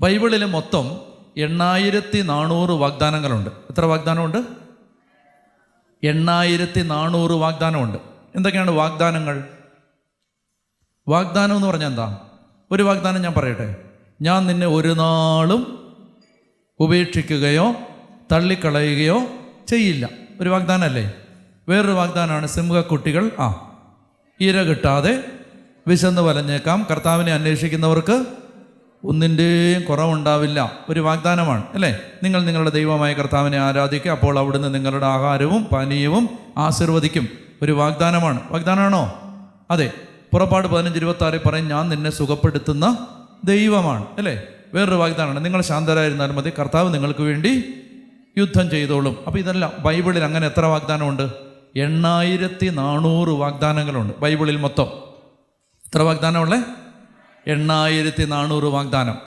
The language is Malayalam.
ബൈബിളിൽ മൊത്തം എണ്ണായിരത്തി നാനൂറ് വാഗ്ദാനങ്ങളുണ്ട്. എത്ര വാഗ്ദാനമുണ്ട്? എണ്ണായിരത്തി നാനൂറ് വാഗ്ദാനമുണ്ട്. എന്തൊക്കെയാണ് വാഗ്ദാനങ്ങൾ? വാഗ്ദാനം എന്ന് പറഞ്ഞാൽ എന്താ? ഒരു വാഗ്ദാനം ഞാൻ പറയട്ടെ. ഞാൻ നിന്നെ ഒരു നാളും ഉപേക്ഷിക്കുകയോ തള്ളിക്കളയുകയോ ചെയ്യില്ല. ഒരു വാഗ്ദാനമല്ലേ വേറൊരു വാഗ്ദാനമാണ് സിംഹക്കുട്ടികൾ. ആ. ഇര കിട്ടാതെ വിശന്ന് വലഞ്ഞേക്കാം. കർത്താവിനെ അന്വേഷിക്കുന്നവർക്ക് ഒന്നിന്റെയും കുറവുണ്ടാവില്ല. ഒരു വാഗ്ദാനമാണ് അല്ലേ? നിങ്ങൾ നിങ്ങളുടെ ദൈവമായ കർത്താവിനെ ആരാധിക്കുക അപ്പോൾ അവിടുന്ന് നിങ്ങളുടെ ആഹാരവും പാനീയവും ആശീർവദിക്കും. ഒരു വാഗ്ദാനമാണ്. വാഗ്ദാനമാണോ? അതെ. പുറപ്പാട് പതിനഞ്ച് ഇരുപത്തി പറയും ഞാൻ നിന്നെ സുഖപ്പെടുത്തുന്ന ദൈവമാണ് അല്ലേ? വേറൊരു വാഗ്ദാനമാണ്. നിങ്ങൾ ശാന്തരായിരുന്നാൽ മതി കർത്താവ് നിങ്ങൾക്ക് വേണ്ടി യുദ്ധം ചെയ്തോളും. അപ്പോൾ ഇതെല്ലാം ബൈബിളിൽ അങ്ങനെ എത്ര വാഗ്ദാനമുണ്ട്? എണ്ണായിരത്തി നാനൂറ് വാഗ്ദാനങ്ങളുണ്ട് ബൈബിളിൽ മൊത്തം. എത്ര വാഗ്ദാനമുള്ളേ? എണ്ണായിരത്തി നാനൂറ് വാഗ്ദാനം.